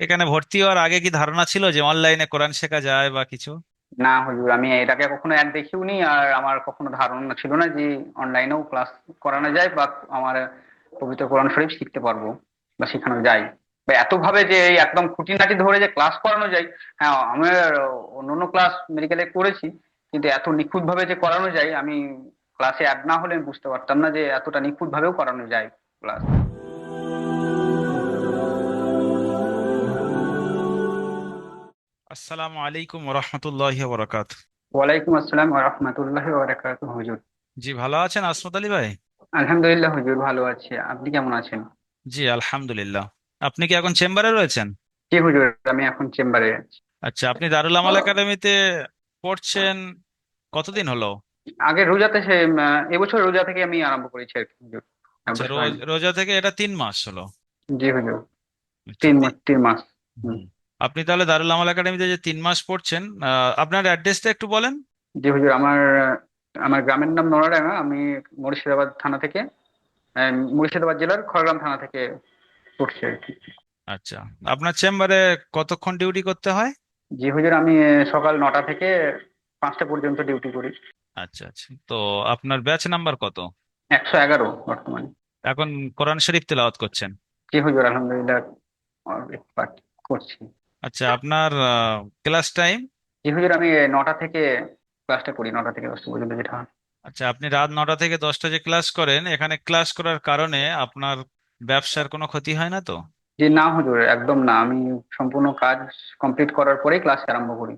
এখানে ভর্তি হওয়ার আগে কি ধারণা ছিল যে অনলাইনে কোরআন শেখা যায় বা কিছু? না হুজুর, আমি এটাকে কখনো অ্যাড দেখিওনি আর আমার কখনো ধারণা ছিল না যে অনলাইনেও ক্লাস করানো যায় বা আমার পবিত্র কোরআন শরীফ শিখতে পারব বা শেখানো যায়। বা এত ভাবে যে এই একদম খুঁটিনাটি ধরে যে ক্লাস করানো যায় হ্যাঁ আমি অন্যান্য ক্লাস মেডিকেলে করেছি, কিন্তু এত নিখুঁত ভাবে যে করানো যায়, আমি ক্লাসে অ্যাড না হলে বুঝতে পারতাম না যে এতটা নিখুঁত ভাবেও করানো যায় ক্লাস। আসসালামু আলাইকুম রহমতুল্লাহ বরকাত ওয়ালাইকুম আসসালাম রাহমাতুল্লাহি হুজুর। জি ভালো আছেন আসমত আলী ভাই? আলহামদুলিল্লাহ হুজুর ভালো আছি। আপনি কেমন আছেন? জি আলহামদুলিল্লাহ। আপনি কি এখন চেম্বারে রয়েছেন? জি হুজুর আমি এখন চেম্বারে আছি। আচ্ছা আপনি দারুল আমাল একাডেমিতে পড়ছেন কতদিন হলো? আগে রোজাতে সে এবছর রোজা থেকে আমি আরম্ভ করেছি আর কি হুজুর। আচ্ছা রোজা থেকে এটা তিন মাস হলো। জি হুজুর। আচ্ছা তিন মাস তিন মাস। হুম। আপনি তাহলে দারুল আমাল একাডেমিতে যে তিন মাস পড়ছেন আপনার অ্যাড্রেসটা একটু বলেন। জি হুজুর আমার আমার গ্রামের নাম নড়াডাঙ্গা। আমি মুর্শিদাবাদ থানা থেকে মুর্শিদাবাদ জেলার খড়গ্রাম থানা থেকে পড়ছি আর কি। আচ্ছা আপনার চেম্বারে কতক্ষণ ডিউটি করতে হয়? জি হুজুর আমি সকাল নটা থেকে পাঁচটা পর্যন্ত ডিউটি করি। আচ্ছা আচ্ছা। তো আপনার ব্যাচ নাম্বার কত? একশো এগারো বর্তমানে। এখন কোরআন শরীফ তেলাওয়াত করছেন। জি হুজুর আলহামদুলিল্লাহ করছি। আচ্ছা আপনার ক্লাস টাইম জি হুজুর আমি নটা থেকে ক্লাসটা করি নটা থেকে দশটা পর্যন্ত যেটা হয়। আচ্ছা আপনি রাত নটা থেকে দশটা যে ক্লাস করেন এখানে ক্লাস করার কারণে আপনার ব্যবসার কোনো ক্ষতি হয় না তো? জি না হুজুর একদম না। আমি সম্পূর্ণ কাজ কমপ্লিট করার পরেই ক্লাস আরম্ভ করি।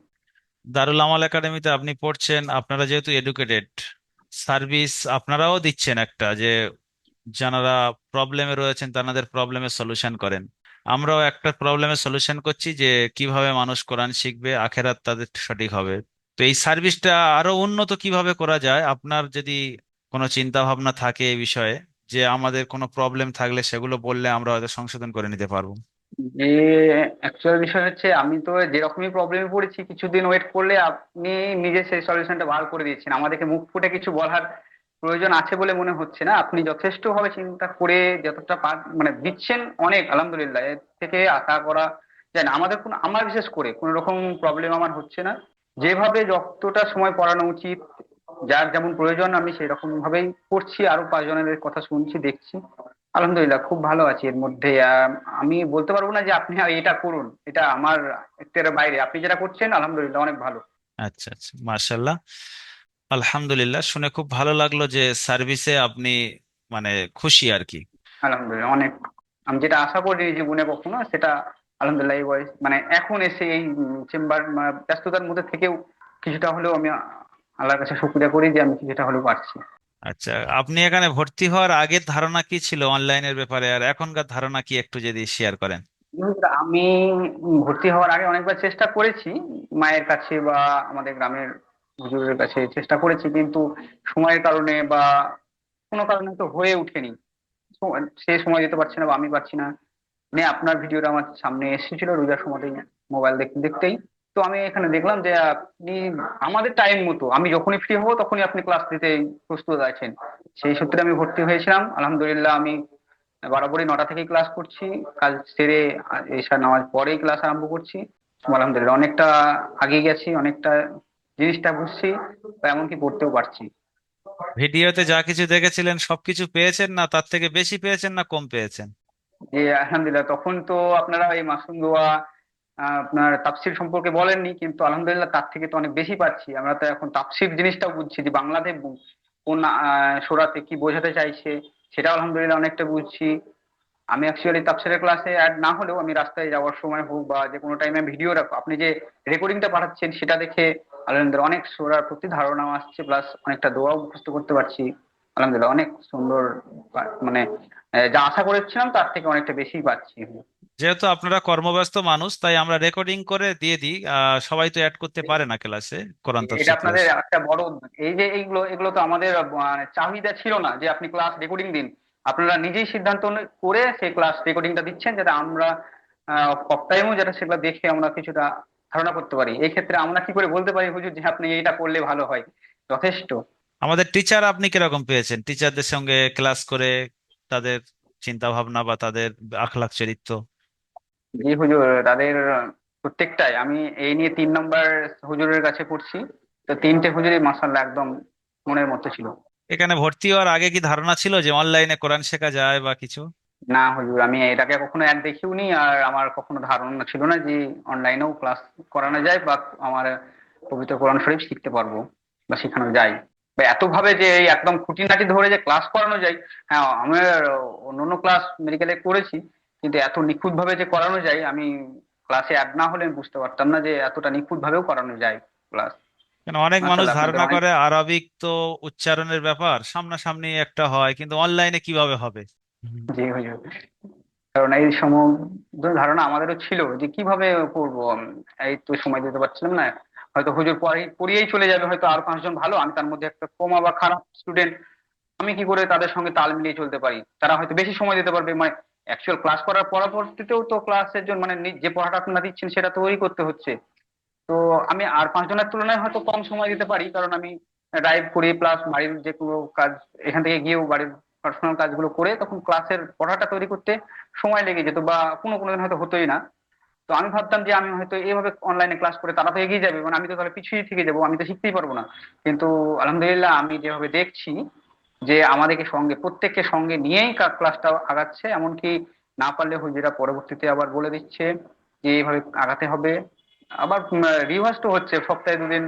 দারুল আমাল একাডেমিতে আপনি পড়ছেন আপনারা যেহেতু এডুকেটেড সার্ভিস আপনারাও দিচ্ছেন একটা যে যারা প্রবলেমে রয়েছেন তাদের প্রবলেমের সলিউশন করেন। আমরাও একটা প্রবলেমের সলিউশন করছি যে কীভাবে মানুষ কোরআন শিখবে, আখেরাত তাদের সঠিক হবে। তো এই সার্ভিসটা আরও উন্নত কীভাবে করা যায়, আপনার যদি কোনো চিন্তা ভাবনা থাকে এই বিষয়ে, যে আমাদের কোনো প্রবলেম থাকলে সেগুলো বললে আমরা হয়তো সংশোধন করে নিতে পারব। যে অ্যাকচুয়াল বিষয় হচ্ছে আমি তো যেরকমই প্রবলেমে পড়েছি, কিছুদিন ওয়েট করলে আপনি নিজে সেই সলিউশনটা বার করে দিয়েছেন। আমাদেরকে মুখ ফুটে কিছু বলার প্রয়োজন আছে বলে মনে হচ্ছে না। আপনি যথেষ্ট ভাবে চিন্তা করে যতটা পার মানে দিচ্ছেন অনেক, আলহামদুলিল্লাহ। এর থেকে আশা করা যায় না। আমাদের কোনো আমার বিশেষ করে কোনো রকম প্রবলেম আমার হচ্ছে না। যেভাবে যতটা সময় পড়ানো উচিত, যার যেমন প্রয়োজন, আমি সেই রকম ভাবেই পড়ছি আরও পাঁচজনের কথা শুনছি, দেখছি। আলহামদুলিল্লাহ, খুব ভালো আছি এর মধ্যে। আমি বলতে পারব না যে আপনি এটা করুন। এটা আমার বাইরে। আপনি যেটা করছেন, আলহামদুলিল্লাহ, অনেক ভালো। আচ্ছা আচ্ছা। মার্শাল্লাহ আলহামদুলিল্লাহ শুনে খুব ভালো লাগল যে সার্ভিসে আপনি মানে খুশি আর কি। আলহামদুলিল্লাহ অনেক। আমি যেটা আশা করিনি জীবনে কখনো সেটা আলহামদুলিল্লাহ এই বয়স মানে এখন এসে এই চেম্বার ব্যস্ততার মধ্যে থেকেও কিছুটা হলেও আমি আল্লাহর কাছে শুকরিয়া করি যে আমি কিছুটা হলেও পারছি আচ্ছা আপনি এখানে ভর্তি হওয়ার আগের ধারণা কি ছিল অনলাইনের ব্যাপারে? আর এখনকার ধারণা কি একটু যদি শেয়ার করেন? আমি ভর্তি হওয়ার আগে অনেকবার চেষ্টা করেছি মায়ের কাছে বা আমাদের গ্রামের হুজুরের কাছে চেষ্টা করেছি, কিন্তু সময়ের কারণে বা কোনো কারণে তো হয়ে ওঠেনি। সে সময় দিতে পারছি না বা আমি পারছি না। মানে আপনার ভিডিওটা আমার সামনে এসেছিল রোজার সময়তেই মোবাইল দেখতে দেখতেই। তো আমি এখানে দেখলাম যে আপনি, আমাদের টাইম মতো, আমি যখনই ফ্রি হব তখনই আপনি ক্লাস দিতে প্রস্তুত আছেন। সেই সূত্রে আমি ভর্তি হয়েছিলাম। আলহামদুলিল্লাহ আমি বরাবরই নটা থেকেই ক্লাস করছি। কাজ সেরে এশার নামাজ পরেই ক্লাস আরম্ভ করছি। আলহামদুলিল্লাহ, অনেকটা আগে গেছি, অনেকটা জিনিসটা বুঝছি বা এমনকি পড়তেও পারছি। ভিডিওতে যা কিছু দেখেছিলেন সবকিছু পেয়েছেন না? তার থেকে বেশি পেয়েছেন না কম পেয়েছেন? যে আলহামদুলিল্লাহ তখন তো আপনারা এই মাসুম দোয়া আপনার তাফসির সম্পর্কে বলেননি কিন্তু আলহামদুলিল্লাহ তার থেকে তো অনেক বেশি পাচ্ছি। আমরা তো এখন তাফসির জিনিসটাও বুঝছি যে বাংলাতে কোন সূরাতে কি বোঝাতে চাইছে সেটাও আলহামদুলিল্লাহ অনেকটা বুঝছি। আমি অ্যাকচুয়ালি তাফসিরের ক্লাসে অ্যাড না হলেও আমি রাস্তায় যাওয়ার সময় হোক বা যে কোনো টাইমে ভিডিও রাখো আপনি যে রেকর্ডিংটা পাঠাচ্ছেন সেটা দেখে আলহামদুলিল্লাহ অনেক সূরার প্রতি ধারণাও আসছে প্লাস অনেকটা দোয়াও মুখস্থ করতে পারছি। আলহামদুলিল্লাহ অনেক সুন্দর মানে যা আশা করেছিলাম তার থেকে অনেকটা বেশি পাচ্ছি। যেহেতু আপনারা কর্মব্যস্ত মানুষ তাই আমরা রেকর্ডিং করে দিয়ে দিই সবাই তো অ্যাড করতে পারে না ক্লাসে কোরআন এটা আপনাদের একটা বড় এই যে এইগুলো এগুলো তো আমাদের মানে চাহিদা ছিল না যে আপনি ক্লাস রেকর্ডিং দিন। আপনারা নিজেই সিদ্ধান্ত করে সেই ক্লাস রেকর্ডিংটা দিচ্ছেন যাতে আমরা অফ টাইমেও যাতে সেগুলো দেখে আমরা কিছুটা ধারণা করতে পারি। এই ক্ষেত্রে আমরা কি করে বলতে পারি হুজুর যে আপনি এইটা করলে ভালো হয়? যথেষ্ট। আমাদের টিচার আপনি কীরকম পেয়েছেন? টিচারদের সঙ্গে ক্লাস করে তাদের চিন্তা ভাবনা বা তাদের আখলাক চরিত্র? জি হুজুর তাদের প্রত্যেকটাই। আমি এই নিয়ে তিন নম্বর হুজুরের কাছে পড়ছি। তো তিনটে হুজুরই মাসাল্লাহ একদম মনের মতো ছিল। এখানে ভর্তি হওয়ার আগে কি ধারণা ছিল যে অনলাইনে কোরআন শেখা যায় বা কিছু? না হুজুর, আমি এটাকে কখনো এক দেখিওনি আর আমার কখনো ধারণা ছিল না যে অনলাইনেও ক্লাস করানো যায় বা আমার পবিত্র কোরআন শরীফ শিখতে পারব বা শেখানো যায়। বা এত ভাবে যে এই একদম খুঁটিনাটি ধরে যে ক্লাস করানো যায় হ্যাঁ আমার অন্যান্য ক্লাস মেডিকেলে করেছি, কিন্তু এত নিখুঁত ভাবে যে করানো যায়, আমি ক্লাসে অ্যাড না হলে আমি বুঝতে পারতাম না যে এতটা নিখুঁত ভাবেও করানো যায় ক্লাস। কেন অনেক মানুষ ধারণা করে আরবিক তো উচ্চারণের ব্যাপার সামনাসামনি একটা হয় কিন্তু অনলাইনে কীভাবে হবে? জি হুজুর কারণ এই সমস্ত ধারণা আমাদেরও ছিল যে কীভাবে করব এই তো সময় দিতে পারছিলাম না। হয়তো হুজুর পড়িয়েই চলে যাবে হয়তো আর পাঁচজন ভালো আমি তার মধ্যে একটা কমা বা খারাপ স্টুডেন্ট আমি কি করে তাদের সঙ্গে তাল মিলিয়ে চলতে পারি? তারা হয়তো বেশি সময় দিতে পারবে মানে অ্যাকচুয়াল ক্লাস করার পরবর্তীতেও তো ক্লাসের জন্য মানে যে পড়াটা আপনারা দিচ্ছেন সেটা তৈরি করতে হচ্ছে। তো আমি আর পাঁচজনের তুলনায় হয়তো কম সময় দিতে পারি, কারণ আমি ড্রাইভ করি প্লাস বাড়ির যে কোনো কাজ, এখান থেকে গিয়েও বাড়ির পার্সোনাল কাজগুলো করে তখন ক্লাসের পড়াটা তৈরি করতে সময় লেগে যেত বা কোনো কোনো দিন হয়তো হতোই না। তো আমি ভাবতাম যে আমি হয়তো এইভাবে অনলাইনে ক্লাস করে তারা তো এগিয়ে যাবে মানে আমি তো তাহলে পিছিয়ে থেকে যাব, আমি তো শিখতেই পারব না। কিন্তু আলহামদুলিল্লাহ আমি যেভাবে দেখছি যে আমাদেরকে সঙ্গে, প্রত্যেককে সঙ্গে নিয়েই ক্লাসটা আগাচ্ছে, এমনকি না পারলে হুজুরা পরবর্তীতে আবার বলে দিচ্ছে যে এইভাবে আগাতে হবে। আবার রিভার্স তো হচ্ছে সপ্তাহে দুদিন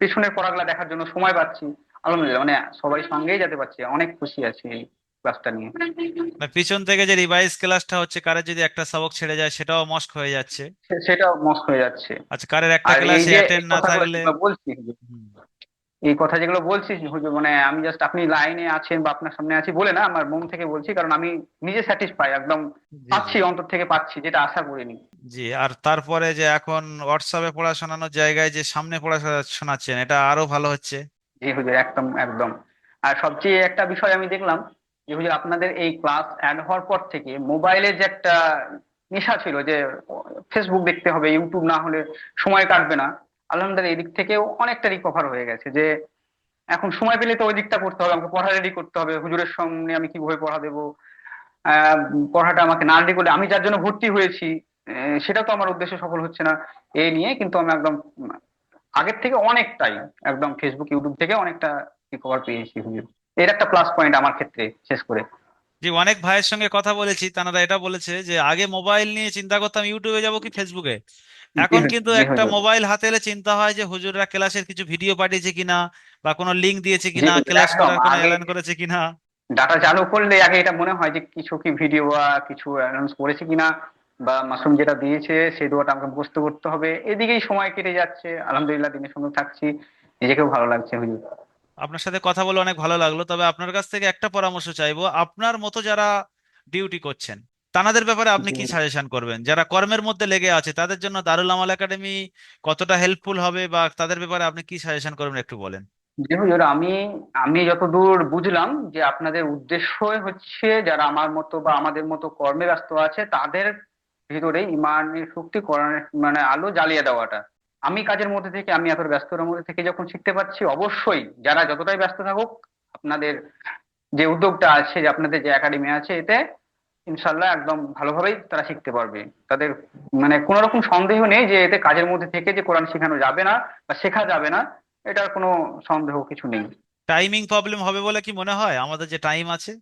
পিছনের পড়াগুলা দেখার জন্য সময় পাচ্ছি। আলহামদুলিল্লাহ মানে সবাই সঙ্গেই যেতে পারছি অনেক খুশি আছি এই ক্লাসটা নিয়ে। না পিছন থেকে যে রিভাইজ ক্লাসটা হচ্ছে কারের যদি একটা সবক ছেড়ে যায় সেটাও মস্ক হয়ে যাচ্ছে। সেটাও মস্ত হয়ে যাচ্ছে। আচ্ছা কারের একটা ক্লাসে অ্যাটেন্ড না থাকলে বলছি এই কথা যেগুলো বলছি হুজুর মানে আমি জাস্ট আপনি লাইনে আছেন বা আপনার সামনে আছি বলে না আমার মন থেকে বলছি কারণ আমি নিজে স্যাটিসফাই একদম পাচ্ছি অন্তর থেকে পাচ্ছি যেটা আশা করিনি। জি আর তারপরে যে এখন হোয়াটসঅ্যাপে পড়া শোনানোর জায়গায় যে সামনে পড়াশোনা শোনাচ্ছেন এটা আরও ভালো হচ্ছে। জি হুজুর একদম একদম। আর সবচেয়ে একটা বিষয় আমি দেখলাম যে হুজুর আপনাদের এই ক্লাস অ্যাড হওয়ার পর থেকে মোবাইলের যে একটা নেশা ছিল যে ফেসবুক দেখতে হবে ইউটিউব না হলে সময় কাটবে না আলহামদুলিল্লাহ, এই দিক থেকেও অনেকটা রিকভার হয়ে গেছে যে এখন সময় পেলে তো ওই দিকটা করতে হবে, আমাকে পড়া রেডি করতে হবে, হুজুরের সামনে আমি কীভাবে পড়া দেবো পড়াটা আমাকে না রেডি করলে আমি যার জন্য ভর্তি হয়েছি সেটা তো আমার উদ্দেশ্য সফল হচ্ছে না এই নিয়ে কিন্তু আমি একদম, আগের থেকে অনেকটাই একদম ফেসবুক ইউটিউব থেকে অনেকটা রিকভার পেয়েছি হুজুর। এর একটা প্লাস পয়েন্ট আমার ক্ষেত্রে শেষ করে। জি, অনেক ভাইয়ের সঙ্গে কথা বলেছি তারা এটা বলেছে যে আগে মোবাইল নিয়ে চিন্তা করতাম ইউটিউবে যাব কি ফেসবুকে এখন কিন্তু জি একটা মোবাইল হাতে এলে চিন্তা হয় যে হুজুররা ক্লাসের কিছু ভিডিও পাঠিয়েছে কিনা বা কোনো লিংক দিয়েছে কিনা ক্লাস করার কোনো এলান করেছে কিনা। ডাটা চালু করলে আগে এটা মনে হয় যে কিছু কি ভিডিও বা কিছু অ্যানাউন্স করেছে কিনা বা মাশরুম যেটা দিয়েছে সেই দোয়াটা আমাকে মুখস্থ করতে হবে। এদিকেই সময় কেটে যাচ্ছে। আলহামদুলিল্লাহ দিনের সঙ্গে থাকছি। নিজেকেও ভালো লাগছে হুজুর। আপনার সাথে কথা বলে অনেক ভালো লাগল। তবে আপনার কাছ থেকে একটা পরামর্শ চাইব আপনার মতো যারা ডিউটি করছেন তাদের ব্যাপারে আপনি কি সাজেশন করবেন? যারা কর্মের মধ্যে লেগে আছে তাদের জন্য দারুল আমাল একাডেমি কতটা হেল্পফুল হবে বা তাদের ব্যাপারে আপনি কি সাজেশন করবেন একটু বলেন? জি হুজুর আমি আমি যতদূর বুঝলাম যে আপনাদের উদ্দেশ্যই হচ্ছে যারা আমার মতো বা আমাদের মতো কর্মে ব্যস্ত আছে তাদের ভিতরে ইমানের শক্তি কোরআনের মানে আলো জ্বালিয়ে দেওয়াটা। আমি কাজের মধ্যে থেকে আমি এত ব্যস্ততার মধ্যে থেকে যখন শিখতে পারছি অবশ্যই যারা যতটাই ব্যস্ত থাকুক আপনাদের যে উদ্যোগটা আছে যে আপনাদের যে একাডেমি আছে এতে ইনশাল্লাহ একদম ভালোভাবেই তারা শিখতে পারবে। তাদের মানে কোনো রকম সন্দেহ নেই যে এতে কাজের মধ্যে থেকে যে কোরআন শেখানো যাবে না বা শেখা যাবে না এটার কোনো সন্দেহ কিছু নেই। টাইমিং প্রবলেম হবে বলে কি মনে হয়? আমাদের যে টাইম আছে?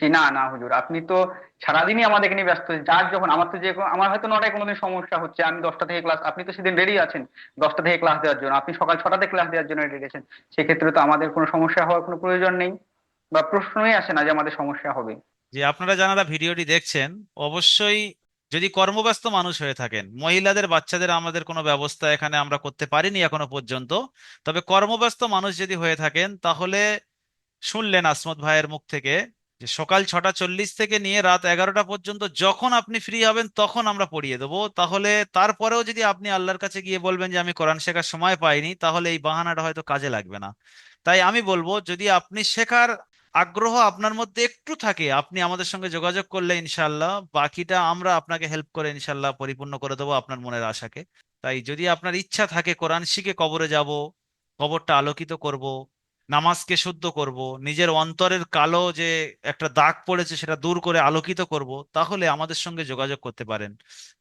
জি না না হুজুর। আপনি তো সারাদিনই আমাদেরকে নিয়ে ব্যস্ত। যার যখন আমার তো যে আমার হয়তো নটায় কোনোদিন সমস্যা হচ্ছে আমি দশটা থেকে ক্লাস আপনি তো সেদিন রেডি আছেন দশটা থেকে ক্লাস দেওয়ার জন্য। আপনি সকাল ছটাতে ক্লাস দেওয়ার জন্য রেডি আছেন। সেক্ষেত্রে তো আমাদের কোনো সমস্যা হওয়ার কোনো প্রয়োজন নেই। বা প্রশ্নই আসে না যে আমাদের সমস্যা হবে। যে আপনারা যারা ভিডিওটি দেখছেন, অবশ্যই যদি কর্মব্যস্ত মানুষ হয়ে থাকেন, মহিলাদের, বাচ্চাদের আমাদের কোনো ব্যবস্থা এখানে আমরা করতে পারিনি এখনও পর্যন্ত, তবে কর্মব্যস্ত মানুষ যদি হয়ে থাকেন, তাহলে শুনলেন আসমত ভাইয়ের মুখ থেকে যে সকাল ছটা চল্লিশ থেকে নিয়ে রাত এগারোটা পর্যন্ত যখন আপনি ফ্রি হবেন, তখন আমরা পড়িয়ে দেবো। তাহলে তারপরেও যদি আপনি আল্লাহর কাছে গিয়ে বলবেন যে আমি কোরআন শেখার সময় পাইনি, তাহলে এই বাহানাটা হয়তো কাজে লাগবে না। তাই আমি বলব, যদি আপনি শেখার আগ্রহ আপনার মধ্যে একটু থাকে, আপনি আমাদের সঙ্গে যোগাযোগ করলে ইনশাল্লাহ বাকিটা আমরা আপনাকে হেল্প করে ইনশাল্লাহ পরিপূর্ণ করে দেবো আপনার মনের আশাকে। তাই যদি আপনার ইচ্ছা থাকে, কোরআন শিখে কবরে যাব, কবরটা আলোকিত করব নামাজকে শুদ্ধ করব, নিজের অন্তরের কালো যে একটা দাগ পড়েছে সেটা দূর করে আলোকিত করব, তাহলে আমাদের সঙ্গে যোগাযোগ করতে পারেন।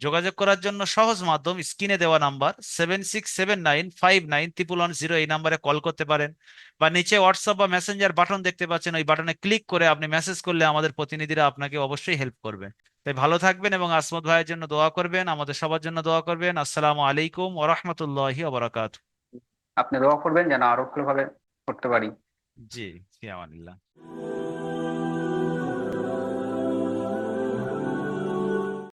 যোগাযোগ করার জন্য সহজ মাধ্যম স্ক্রিনে দেওয়া number seven six seven nine five nine triple one zero এই নাম্বারে কল করতে পারেন বা নিচে হোয়াটসঅ্যাপ বা মেসেঞ্জার বাটন দেখতে পাচ্ছেন, ওই বাটনে ক্লিক করে আপনি মেসেজ করলে আমাদের প্রতিনিধিরা আপনাকে অবশ্যই হেল্প করবে। তাই ভালো থাকবেন এবং আসমত ভাইয়ের জন্য দোয়া করবেন, আমাদের সবার জন্য দোয়া করবেন। আসসালামু আলাইকুম ওরহমতুল্লাহি ওবরাকাত আপনি দোয়া করবেন যেন আরও ভালোভাবে করতে পারি। জি ফি আমানিল্লাহ